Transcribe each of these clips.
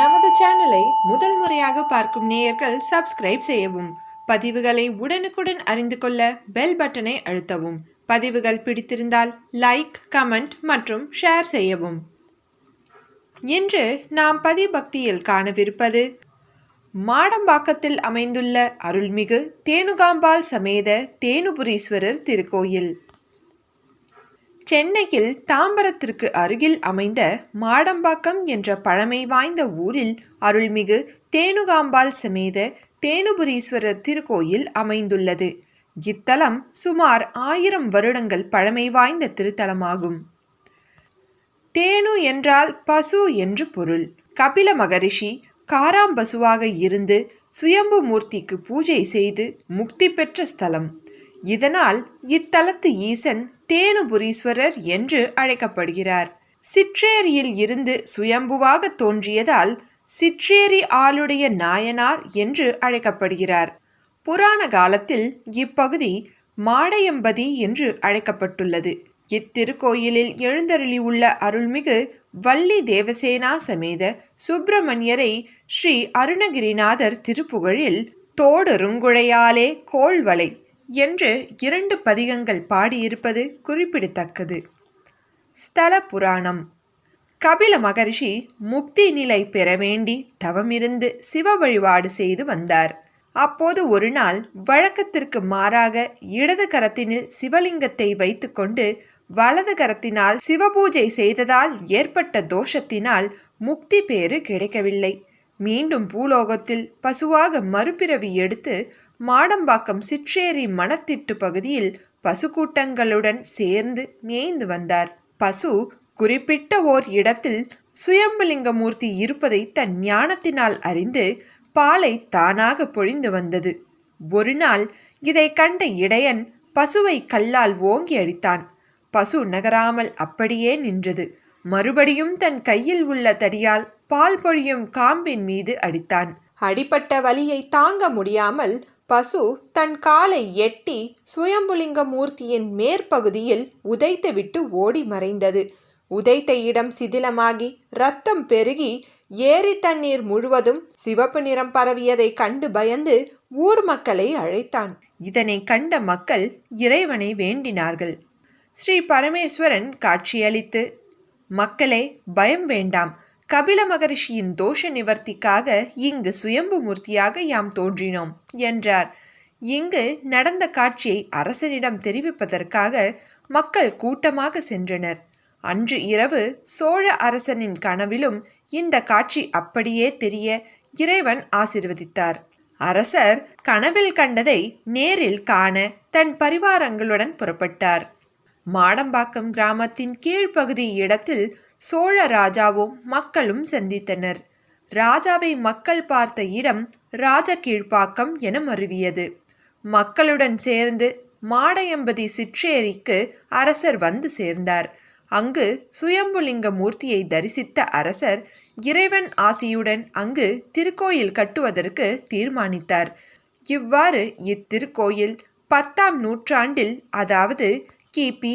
நமது சேனலை முதல் முறையாக பார்க்கும் நேயர்கள் சப்ஸ்கிரைப் செய்யவும் பதிவுகளை உடனுக்குடன் அறிந்து கொள்ள பெல் பட்டனை அழுத்தவும் பதிவுகள் பிடித்திருந்தால் லைக் கமெண்ட் மற்றும் ஷேர் செய்யவும். இன்று நாம் பதிபக்தியில் காணவிருப்பது மாடம்பாக்கத்தில் அமைந்துள்ள அருள்மிகு தேனுகாம்பாள் சமேத தேனுபுரீஸ்வரர் திருக்கோயில். சென்னையில் தாம்பரத்திற்கு அருகில் அமைந்த மாடம்பாக்கம் என்ற பழமை வாய்ந்த ஊரில் அருள்மிகு தேனுகாம்பாள் சமேத தேனுபுரீஸ்வரர் திருக்கோயில் அமைந்துள்ளது. இத்தலம் சுமார் ஆயிரம் வருடங்கள் பழமை வாய்ந்த திருத்தலமாகும். தேனு என்றால் பசு என்று பொருள். கபில மகரிஷி காராம்பசுவாக இருந்து சுயம்பு மூர்த்திக்கு பூஜை செய்து முக்தி பெற்ற ஸ்தலம். இதனால் இத்தலத்து ஈசன் தேனுபுரீஸ்வரர் என்று அழைக்கப்படுகிறார். சிற்றேரியில் இருந்து சுயம்புவாக தோன்றியதால் சிற்றேரி ஆளுடைய நாயனார் என்று அழைக்கப்படுகிறார். புராண காலத்தில் இப்பகுதி மாடையம்பதி என்று அழைக்கப்பட்டுள்ளது. இத்திருக்கோயிலில் எழுந்தருளி உள்ள அருள்மிகு வள்ளி தேவசேனா சமேத சுப்பிரமணியரை ஸ்ரீ அருணகிரிநாதர் திருப்புகழில் தோடருங்குழையாலே கோள்வலை என்று இரண்டு பதிகங்கள் பாடியிருப்பது குறிப்பிடத்தக்கது. ஸ்தல புராணம். கபில மகரிஷி முக்தி நிலை பெற வேண்டி தவமிருந்து சிவ வழிபாடு செய்து வந்தார். அப்போது ஒரு நாள் வழக்கத்திற்கு மாறாக இடது கரத்தினில் சிவலிங்கத்தை வைத்துக்கொண்டு வலது கரத்தினால் சிவபூஜை செய்ததால் ஏற்பட்ட தோஷத்தினால் முக்தி பேறு கிடைக்கவில்லை. மீண்டும் பூலோகத்தில் பசுவாக மறுபிறவி எடுத்து மாடம்பாக்கம் சிற்றேரி மணத்திட்டு பகுதியில் பசுக்கூட்டங்களுடன் சேர்ந்து மேய்ந்து வந்தார். பசு குறிப்பிட்ட ஓர் இடத்தில் சுயம்புலிங்கமூர்த்தி இருப்பதை தன் ஞானத்தினால் அறிந்து பாலை தானாக பொழிந்து வந்தது. ஒரு நாள் இதை கண்ட இடையன் பசுவை கல்லால் ஓங்கி அடித்தான். பசு நகராமல் அப்படியே நின்றது. மறுபடியும் தன் கையில் உள்ள தடியால் பால் பொழியும் காம்பின் மீது அடித்தான். அடிப்பட்ட வலியை தாங்க முடியாமல் பசு தன் காலை எட்டி சுயம்புலிங்க மூர்த்தியின் மேற்பகுதியில் உதைத்துவிட்டு ஓடி மறைந்தது. உதைத்த இடம் சிதிலமாகி ரத்தம் பெருகி ஏரி தண்ணீர் முழுவதும் சிவப்பு நிறம் பரவியதை கண்டு பயந்து ஊர் மக்களை அழைத்தான். இதனை கண்ட மக்கள் இறைவனை வேண்டினார்கள். ஸ்ரீ பரமேஸ்வரன் காட்சியளித்து மக்களே பயம் வேண்டாம். கபில மகரிஷியின் தோஷ நிவர்த்திக்காக இங்கு சுயம்பு மூர்த்தியாக யாம் தோன்றினோம் என்றார். இங்கு நடந்த காட்சியை அரசனிடம் தெரிவிப்பதற்காக மக்கள் கூட்டமாக சென்றனர். அன்று இரவு சோழ அரசனின் கனவிலும் இந்த காட்சி அப்படியே தெரிய இறைவன் ஆசிர்வதித்தார். அரசர் கனவில் கண்டதை நேரில் காண தன் பரிவாரங்களுடன் புறப்பட்டார். மாடம்பாக்கம் கிராமத்தின் கீழ்ப்பகுதி இடத்தில் சோழ ராஜாவும் மக்களும் சந்தித்தனர். ராஜாவை மக்கள் பார்த்த இடம் ராஜ கீழ்ப்பாக்கம் என மருவியது. மக்களுடன் சேர்ந்து மாடையம்பதி சிற்றேரிக்கு அரசர் வந்து சேர்ந்தார். அங்கு சுயம்புலிங்க மூர்த்தியை தரிசித்த அரசர் இறைவன் ஆசியுடன் அங்கு திருக்கோயில் கட்டுவதற்கு தீர்மானித்தார். இவ்வாறு இத்திருக்கோயில் பத்தாம் நூற்றாண்டில் அதாவது கிபி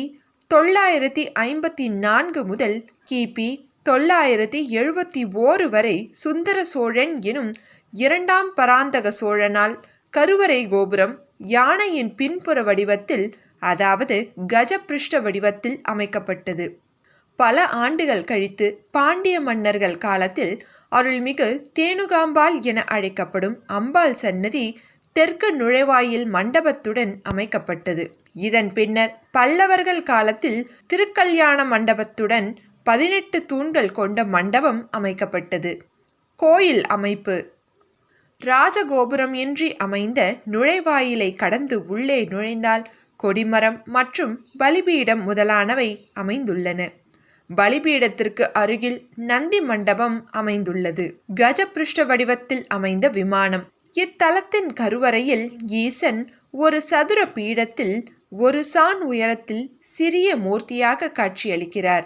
தொள்ளாயிரத்தி ஐம்பத்தி நான்கு முதல் கிபி தொள்ளாயிரத்தி எழுபத்தி ஓரு வரை சுந்தர சோழன் எனும் இரண்டாம் பராந்தக சோழனால் கருவறை கோபுரம் யானையின் பின்புற வடிவத்தில் அதாவது கஜபிருஷ்ட வடிவத்தில் அமைக்கப்பட்டது. பல ஆண்டுகள் கழித்து பாண்டிய மன்னர்கள் காலத்தில் அருள்மிகு தேனுகாம்பாள் என அழைக்கப்படும் அம்பாள் சன்னதி தெற்கு நுழைவாயில் மண்டபத்துடன் அமைக்கப்பட்டது. இதன் பின்னர் பல்லவர்கள் காலத்தில் திருக்கல்யாண மண்டபத்துடன் பதினெட்டு தூண்கள் கொண்ட மண்டபம் அமைக்கப்பட்டது. கோயில் அமைப்பு. ராஜகோபுரம் இன்றி அமைந்த நுழைவாயிலை கடந்து உள்ளே நுழைந்தால் கொடிமரம் மற்றும் பலிபீடம் முதலானவை அமைந்துள்ளன. பலிபீடத்திற்கு அருகில் நந்தி மண்டபம் அமைந்துள்ளது. கஜபிருஷ்ட வடிவத்தில் அமைந்த விமானம். இத்தலத்தின் கருவறையில் ஈசன் ஒரு சதுர பீடத்தில் ஒரு சான் உயரத்தில் சிறிய மூர்த்தியாக காட்சியளிக்கிறார்.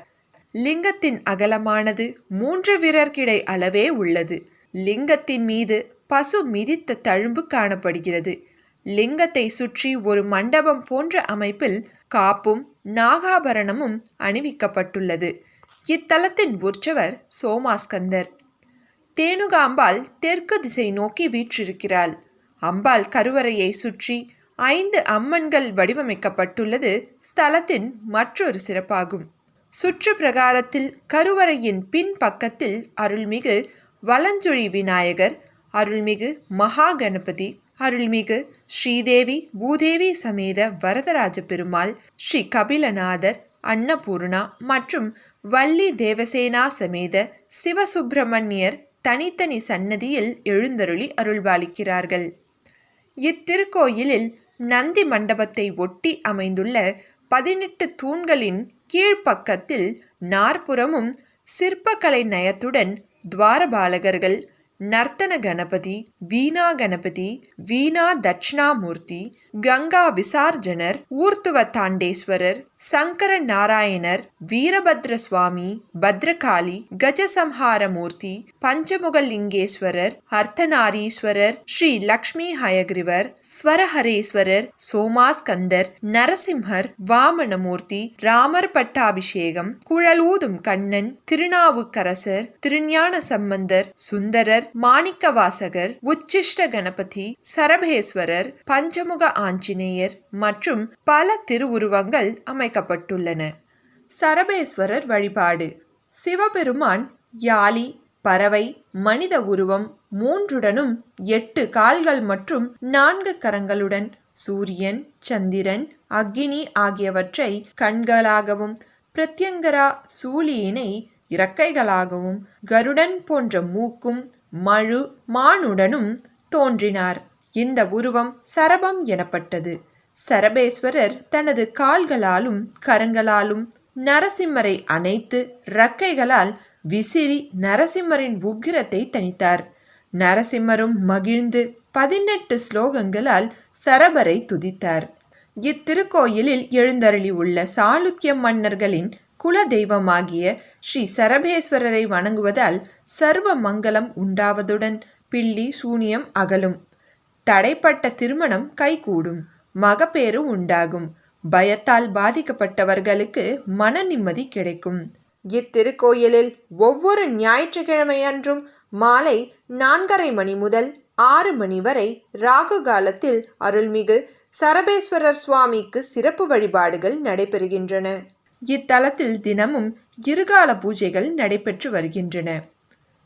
லிங்கத்தின் அகலமானது மூன்று விரற்கிடை அளவே உள்ளது. லிங்கத்தின் மீது பசு மிதித்த தழும்பு காணப்படுகிறது. லிங்கத்தை சுற்றி ஒரு மண்டபம் போன்ற அமைப்பில் காப்பும் நாகாபரணமும் அணிவிக்கப்பட்டுள்ளது. இத்தலத்தின் உற்சவர் சோமாஸ்கந்தர். தேனுகாம்பாள் தெற்கு திசை நோக்கி வீற்றிருக்கிறாள். அம்பாள் கருவறையை சுற்றி ஐந்து அம்மன்கள் வடிவமைக்கப்பட்டுள்ளது ஸ்தலத்தின் மற்றொரு சிறப்பாகும். சுற்று பிரகாரத்தில் கருவறையின் பின் பக்கத்தில் அருள்மிகு வலஞ்சுழி விநாயகர் அருள்மிகு மகா கணபதி அருள்மிகு ஸ்ரீதேவி பூதேவி சமேத வரதராஜ பெருமாள் ஸ்ரீ கபிலநாதர் அன்னபூர்ணா மற்றும் வள்ளி தேவசேனா சமேத சிவசுப்பிரமணியர் தனித்தனி சன்னதியில் எழுந்தருளி அருள்பாலிக்கிறார்கள். இத்திருக்கோயிலில் நந்தி மண்டபத்தை ஒட்டி அமைந்துள்ள பதினெட்டு தூண்களின் கீழ்ப்பக்கத்தில் நாற்புறமும் சிற்பக்கலை நயத்துடன் துவாரபாலகர்கள் நர்த்தன கணபதி வீணா கணபதி வீணா தட்சிணாமூர்த்தி கங்கா விசார்ஜனர் ஊர்த்துவ தாண்டேஸ்வரர் சங்கர நாராயணர் வீரபத்ர சுவாமி பத்ரகாளி கஜசம்ஹாரமூர்த்தி பஞ்சமுகலிங்கேஸ்வரர் அர்த்தநாரீஸ்வரர் ஸ்ரீ லக்ஷ்மி ஹயக்ரிவர் ஸ்வரஹரேஸ்வரர் சோமாஸ்கந்தர் நரசிம்ஹர் வாமனமூர்த்தி ராமர் பட்டாபிஷேகம் குழலூதும் கண்ணன் திருநாவுக்கரசர் திருஞான சம்பந்தர் சுந்தரர் மாணிக்கவாசகர் உச்சிஷ்ட கணபதி சரபேஸ்வரர் பஞ்சமுக ஆஞ்சநேயர் மற்றும் பல திருவுருவங்கள் அமைக்கப்பட்டுள்ளன. சரபேஸ்வரர் வழிபாடு. சிவபெருமான் யாலி பறவை மனித உருவம் மூன்றுடனும் எட்டு கால்கள் மற்றும் நான்கு கரங்களுடன் சூரியன் சந்திரன் அக்னி ஆகியவற்றை கண்களாகவும் பிரத்யங்கரா சூழியினை இறக்கைகளாகவும் கருடன் போன்ற மூக்கும் மழு மானுடனும் தோன்றினார். இந்த உருவம் சரபம் எனப்பட்டது. சரபேஸ்வரர் தனது கால்களாலும் கரங்களாலும் நரசிம்மரை அணைத்து ரக்கைகளால் விசிறி நரசிம்மரின் உக்கிரத்தை தணித்தார். நரசிம்மரும் மகிழ்ந்து பதினெட்டு ஸ்லோகங்களால் சரபரை துதித்தார். இத்திருக்கோயிலில் எழுந்தருளி உள்ள சாளுக்கிய மன்னர்களின் குல தெய்வமாகிய ஸ்ரீ சரபேஸ்வரரை வணங்குவதால் சர்வ மங்களம் உண்டாவதுடன் பில்லி சூனியம் அகலும். தடைப்பட்ட திருமணம் கைகூடும். மகப்பேறு உண்டாகும். பயத்தால் பாதிக்கப்பட்டவர்களுக்கு மன நிம்மதி கிடைக்கும். இத்திருக்கோயிலில் ஒவ்வொரு ஞாயிற்றுக்கிழமையன்றும் மாலை நான்கரை மணி முதல் ஆறு மணி வரை ராகு காலத்தில் அருள்மிகு சரபேஸ்வரர் சுவாமிக்கு சிறப்பு வழிபாடுகள் நடைபெறுகின்றன. இத்தலத்தில் தினமும் இருகால பூஜைகள் நடைபெற்று வருகின்றன.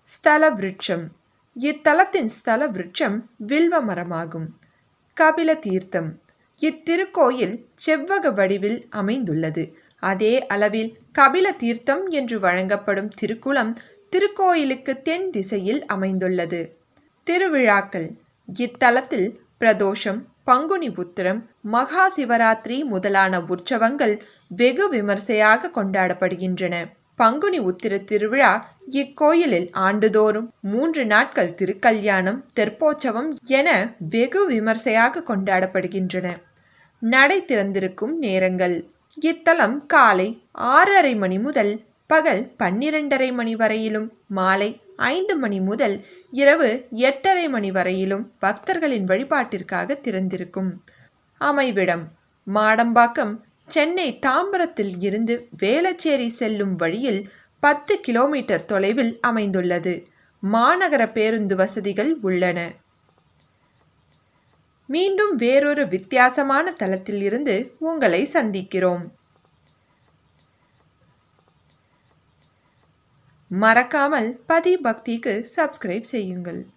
ஸ்தல விருட்சம். இத்தலத்தின் ஸ்தல விருட்சம் வில்வ மரமாகும். கபில தீர்த்தம். இத்திருக்கோயில் செவ்வக வடிவில் அமைந்துள்ளது. அதே அளவில் கபில தீர்த்தம் என்று வழங்கப்படும் திருக்குளம் திருக்கோயிலுக்கு தென் திசையில் அமைந்துள்ளது. திருவிழாக்கள். இத்தலத்தில் பிரதோஷம் பங்குனி புத்திரம் மகா சிவராத்திரி முதலான உற்சவங்கள் வெகு விமர்சையாக கொண்டாடப்படுகின்றன. பங்குனி உத்திர திருவிழா இக்கோயிலில் ஆண்டுதோறும் மூன்று நாட்கள் திருக்கல்யாணம் தெற்போற்சவம் என வெகு விமர்சையாக கொண்டாடப்படுகின்றன. நடை திறந்திருக்கும் நேரங்கள். இத்தலம் காலை ஆறரை மணி முதல் பகல் பன்னிரண்டரை மணி வரையிலும் மாலை ஐந்து மணி முதல் இரவு எட்டரை மணி வரையிலும் பக்தர்களின் வழிபாட்டிற்காக திறந்திருக்கும். அமைவிடம் மாடம்பாக்கம் சென்னை தாம்பரத்தில் இருந்து வேளச்சேரி செல்லும் வழியில் பத்து கிலோமீட்டர் தொலைவில் அமைந்துள்ளது. மாநகர பேருந்து வசதிகள் உள்ளன. மீண்டும் வேறொரு வித்தியாசமான தளத்தில் இருந்து உங்களை சந்திக்கிறோம். மறக்காமல் பதி பக்திக்கு சப்ஸ்கிரைப் செய்யுங்கள்.